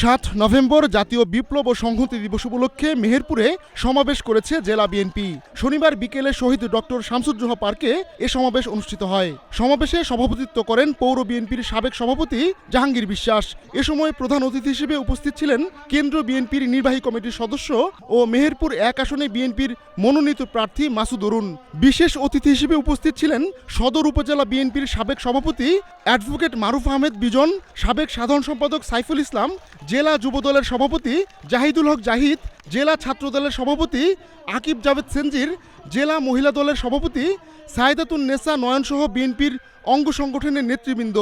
সাত নভেম্বর জাতীয় বিপ্লব ও সংহতি দিবস উপলক্ষে মেহেরপুরে সমাবেশ করেছে জেলা বিএনপি। শনিবার বিকেলে শহীদ ডক্টর শামসুজ্জোহা পার্কে এ সমাবেশ অনুষ্ঠিত হয়। সমাবেশে সভাপতিত্ব করেন পৌর বিএনপির সাবেক সভাপতি জাহাঙ্গীর বিশ্বাস। এ সময় প্রধান অতিথি হিসেবে উপস্থিত ছিলেন কেন্দ্র বিএনপির নির্বাহী কমিটির সদস্য ও মেহেরপুর এক আসনে বিএনপির মনোনীত প্রার্থী মাসুদ অরুণ। বিশেষ অতিথি হিসেবে উপস্থিত ছিলেন সদর উপজেলা বিএনপির সাবেক সভাপতি অ্যাডভোকেট মারুফ আহমেদ বিজন, সাবেক সাধারণ সম্পাদক সাইফুল ইসলাম জেলা যুবদলের সভাপতি জাহিদুল হক জাহিদ, জেলা ছাত্রদলের সভাপতি আকিব জাভেদ সেনজির, জেলা মহিলা দলের সভাপতি সায়েদাতুন নেসা নয়নসহ বিএনপির অঙ্গ সংগঠনের নেতৃবৃন্দ।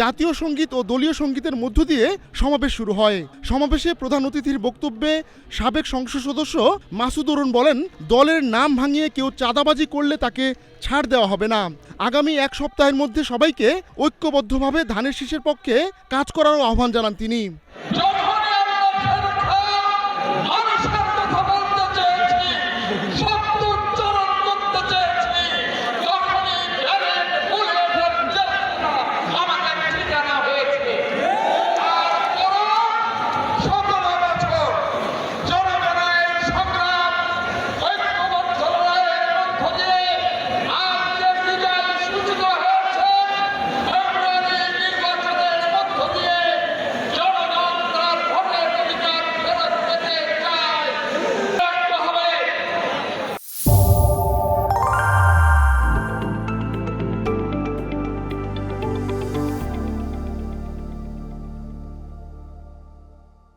জাতীয় সংগীত ও দলীয় সঙ্গীতের মধ্য দিয়ে সমাবেশ শুরু হয়। সমাবেশে প্রধান অতিথির বক্তব্যে সাবেক সংসদ সদস্য মাসুদ অরুণ বলেন, দলের নাম ভাঙিয়ে কেউ চাঁদাবাজি করলে তাকে ছাড় দেওয়া হবে না। আগামী এক সপ্তাহের মধ্যে সবাইকে ঐক্যবদ্ধভাবে ধানের শীষের পক্ষে কাজ করারও আহ্বান জানান তিনি।